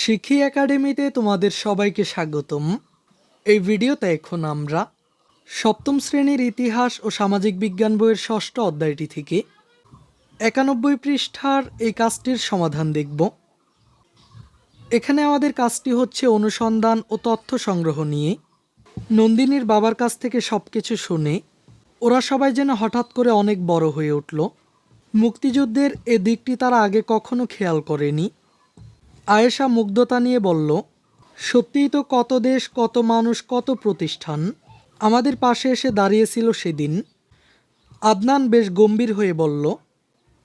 শিখি একাডেমিতে তোমাদের সবাইকে স্বাগতম। এই ভিডিওতে এখন আমরা সপ্তম শ্রেণির ইতিহাস ও সামাজিক বিজ্ঞান বইয়ের ষষ্ঠ অধ্যায়টি থেকে একানব্বই পৃষ্ঠার এই কাজটির সমাধান দেখব। এখানে আমাদের কাজটি হচ্ছে অনুসন্ধান ও তথ্য সংগ্রহ নিয়ে। নন্দিনীর বাবার কাছ থেকে সব কিছু শুনে ওরা সবাই যেন হঠাৎ করে অনেক বড় হয়ে উঠল। মুক্তিযুদ্ধের এ দিকটি তারা আগে কখনো খেয়াল করেনি। আয়েশা মুগ্ধতা নিয়ে বলল, সত্যিই তো কত দেশ, কত মানুষ, কত প্রতিষ্ঠান আমাদের পাশে এসে দাঁড়িয়েছিল সেদিন। আদনান বেশ গম্ভীর হয়ে বলল,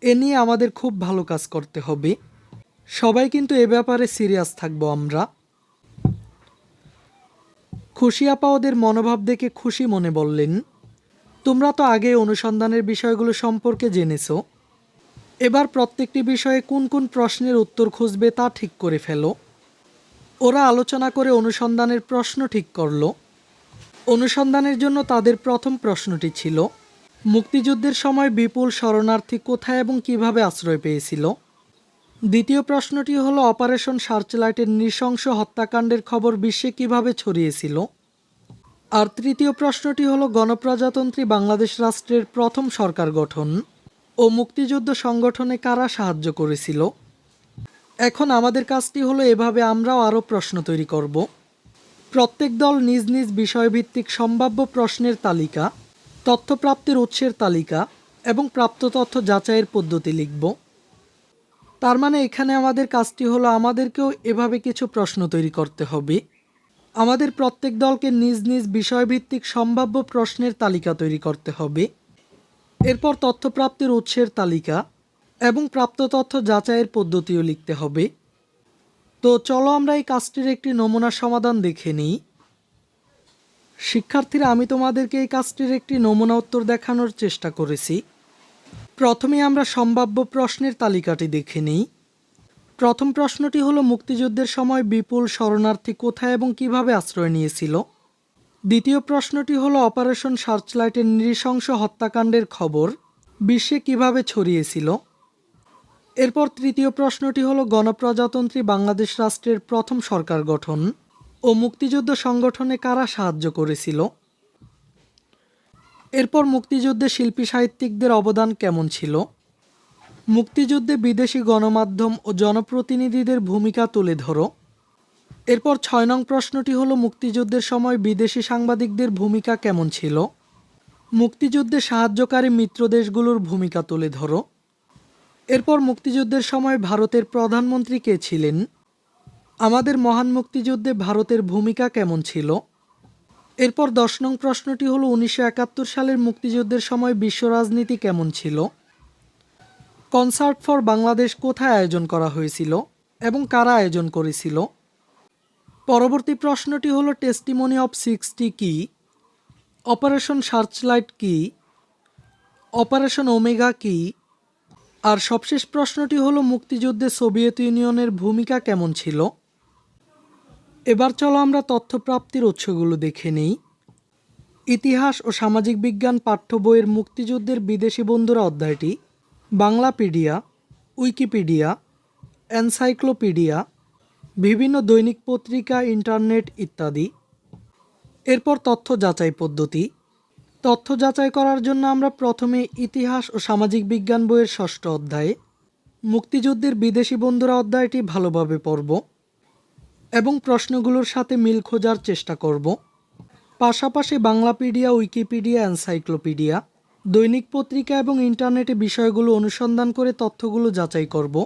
এ নিয়ে আমাদের খুব ভালো কাজ করতে হবে। সবাই কিন্তু এ ব্যাপারে সিরিয়াস থাকব আমরা। খুশি আপা ওদের মনোভাব দেখে খুশি মনে বললেন, তোমরা তো আগে অনুসন্ধানের বিষয়গুলো সম্পর্কে জেনেছো। এবার প্রত্যেকটি বিষয়ে কোন কোন প্রশ্নের উত্তর খুঁজবে তা ঠিক করে ফেলো। ওরা আলোচনা করে অনুসন্ধানের প্রশ্ন ঠিক করল। অনুসন্ধানের জন্য তাদের প্রথম প্রশ্নটি ছিল, মুক্তিযুদ্ধের সময় বিপুল শরণার্থী কোথায় এবং কীভাবে আশ্রয় পেয়েছিল? দ্বিতীয় প্রশ্নটি হলো, অপারেশন সার্চলাইটের নৃশংস হত্যাকাণ্ডের খবর বিশ্বে কীভাবে ছড়িয়েছিল? আর তৃতীয় প্রশ্নটি হলো, গণপ্রজাতন্ত্রী বাংলাদেশ রাষ্ট্রের প্রথম সরকার গঠন। ও মুক্তিযুদ্ধ সংগঠনে কারা সাহায্য করেছিল? এখন আমাদের কাজটি হলো এভাবে আমরাও আরও প্রশ্ন তৈরি করব। প্রত্যেক দল নিজ নিজ বিষয়ভিত্তিক সম্ভাব্য প্রশ্নের তালিকা তথ্য প্রাপ্তির উৎসের তালিকা এবং প্রাপ্ত তথ্য যাচাইয়ের পদ্ধতি লিখব। তার মানে এখানে আমাদের কাজটি হলো আমাদেরকেও এভাবে কিছু প্রশ্ন তৈরি করতে হবে। আমাদের প্রত্যেক দলকে নিজ নিজ বিষয়ভিত্তিক সম্ভাব্য প্রশ্নের তালিকা তৈরি করতে হবে। এরপর তথ্য প্রাপ্তির উৎসের তালিকা এবং প্রাপ্ত তথ্য যাচাইয়ের পদ্ধতিও লিখতে হবে। তো চলো আমরা এই কাজটির একটি নমুনা সমাধান দেখে নিই। শিক্ষার্থীরা, আমি তোমাদেরকে এই কাজটির একটি নমুনা উত্তর দেখানোর চেষ্টা করেছি। প্রথমে আমরা সম্ভাব্য প্রশ্নের তালিকাটি দেখে নিই। প্রথম প্রশ্নটি হলো, মুক্তিযুদ্ধের সময় বিপুল শরণার্থী কোথায় এবং কীভাবে আশ্রয় নিয়েছিল? দ্বিতীয় প্রশ্নটি হলো অপারেশন সার্চলাইটের নৃশংস হত্যাকাণ্ডের খবর বিশ্বে কীভাবে ছড়িয়েছিল? এরপর তৃতীয় প্রশ্নটি হলো গণপ্রজাতন্ত্রী বাংলাদেশ রাষ্ট্রের প্রথম সরকার গঠন ও মুক্তিযুদ্ধ সংগঠনে কারা সাহায্য করেছিল? এরপর মুক্তিযুদ্ধে শিল্পী সাহিত্যিকদের অবদান কেমন ছিল? মুক্তিযুদ্ধে বিদেশি গণমাধ্যম ও জনপ্রতিনিধিদের ভূমিকা তুলে ধরো। এরপর ছয় নং প্রশ্নটি হলো, মুক্তিযুদ্ধের সময় বিদেশি সাংবাদিকদের ভূমিকা কেমন ছিল? মুক্তিযুদ্ধে সাহায্যকারী মিত্র দেশগুলোর ভূমিকা তুলে ধরো। এরপর মুক্তিযুদ্ধের সময় ভারতের প্রধানমন্ত্রী কে ছিলেন? আমাদের মহান মুক্তিযুদ্ধে ভারতের ভূমিকা কেমন ছিল? এরপর দশ নং প্রশ্নটি হলো, উনিশশো একাত্তর সালের মুক্তিযুদ্ধের সময় বিশ্ব রাজনীতি কেমন ছিল? কনসার্ট ফর বাংলাদেশ কোথায় আয়োজন করা হয়েছিল এবং কারা আয়োজন করেছিল? পরবর্তী প্রশ্নটি হলো টেস্টিমনি অফ সিক্সটি কি? অপারেশন সার্চলাইট কি? অপারেশন ওমেগা কি? আর সবশেষ প্রশ্নটি হলো মুক্তিযুদ্ধে সোভিয়েত ইউনিয়নের ভূমিকা কেমন ছিল? এবার চলো আমরা তথ্য প্রাপ্তির উৎসগুলো দেখে নেই। ইতিহাস ও সামাজিক বিজ্ঞান পাঠ্য বইয়ের মুক্তিযুদ্ধের বিদেশি বন্ধুরা অধ্যায়টি, বাংলাপিডিয়া, উইকিপিডিয়া, এনসাইক্লোপিডিয়া বিভিন্ন দৈনিক পত্রিকা, ইন্টারনেট ইত্যাদি। এরপর তথ্য যাচাই পদ্ধতি। তথ্য যাচাই করার জন্য আমরা প্রথমে ইতিহাস ও সামাজিক বিজ্ঞান বইয়ের ষষ্ঠ অধ্যায়ে, মুক্তিযুদ্ধের বিদেশি বন্ধুরা অধ্যায়টি ভালোভাবে পড়ব এবং প্রশ্নগুলোর সাথে মিল খোঁজার চেষ্টা করব। পাশাপাশি বাংলাপিডিয়া, উইকিপিডিয়া, এনসাইক্লোপিডিয়া, দৈনিক পত্রিকা এবং ইন্টারনেটে বিষয়গুলো অনুসন্ধান করে তথ্যগুলো যাচাই করব।